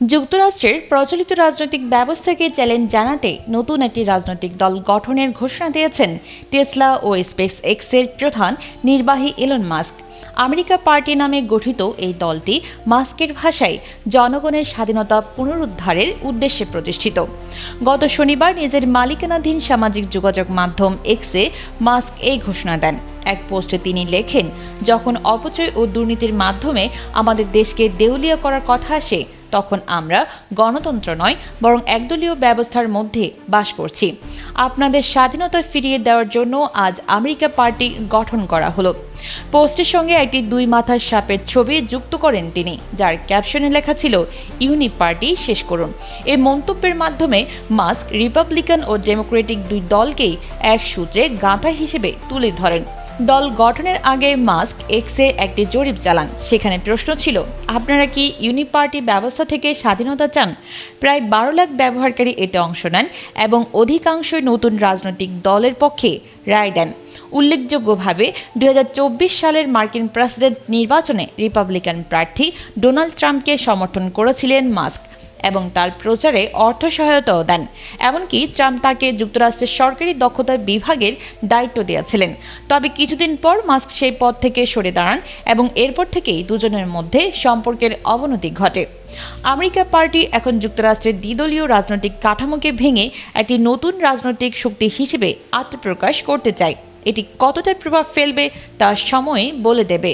যুক্তরাষ্ট্রের প্রচলিত রাজনৈতিক ব্যবস্থাকে চ্যালেঞ্জ জানাতে নতুন একটি রাজনৈতিক দল গঠনের ঘোষণা দিয়েছেন টেসলা ও স্পেস এক্সের প্রধান নির্বাহী এলন মাস্ক। আমেরিকা পার্টি নামে গঠিত এই দলটি মাস্কের ভাষায় জনগণের স্বাধীনতা পুনরুদ্ধারের উদ্দেশ্যে প্রতিষ্ঠিত। গত শনিবার নিজের মালিকানাধীন সামাজিক যোগাযোগ মাধ্যম এক্সে মাস্ক এই ঘোষণা দেন। এক পোস্টে তিনি লেখেন, যখন অপচয় ও দুর্নীতির মাধ্যমে আমাদের দেশকে দেউলিয়া করার কথা আসে তখন আমরা গণতন্ত্র নয়, বরং একদলীয় ব্যবস্থার মধ্যে বাস করছি। আপনাদের স্বাধীনতা ফিরিয়ে দেওয়ার জন্য আজ আমেরিকা পার্টি গঠন করা হলো। পোস্টের সঙ্গে একটি দুই মাথার সাপের ছবি যুক্ত করেন তিনি, যার ক্যাপশনে লেখা ছিল, ইউনি পার্টি, শেষ করুন। এ মন্তব্যের মাধ্যমে মাস্ক, রিপাবলিকান ও ডেমোক্রেটিক দুই দলকেই এক সূত্রে গাঁথা হিসেবে তুলে ধরেন। দল গঠনের আগে মাস্ক, এক্সে একটি জরিপ চালান। সেখানে প্রশ্ন ছিল, আপনারা কি ইউনিপার্টি ব্যবস্থা থেকে স্বাধীনতা চান? প্রায় বারো লাখ ব্যবহারকারী এতে অংশ নেন এবং অধিকাংশই নতুন রাজনৈতিক দলের পক্ষে রায় দেন। উল্লেখযোগ্যভাবে দু হাজার চব্বিশ সালের মার্কিন প্রেসিডেন্ট নির্বাচনে রিপাবলিকান প্রার্থী ডোনাল্ড ট্রাম্পকে সমর্থন করেছিলেন মাস্ক। এবং তার প্রচারে অর্থ সহায়তাও দেন। এমনকি ট্রাম্প তাকে যুক্তরাষ্ট্রের সরকারি দক্ষতা বিভাগের দায়িত্ব দিয়েছিলেন। তবে কিছুদিন পর মাস্ক সেই পদ থেকে সরে দাঁড়ান এবং এরপর থেকেই দুজনের মধ্যে সম্পর্কের অবনতি ঘটে। আমেরিকা পার্টি এখন যুক্তরাষ্ট্রের দ্বিদলীয় রাজনৈতিক কাঠামোকে ভেঙে একটি নতুন রাজনৈতিক শক্তি হিসেবে আত্মপ্রকাশ করতে চায়। এটি কতটা প্রভাব ফেলবে তা সময় বলে দেবে।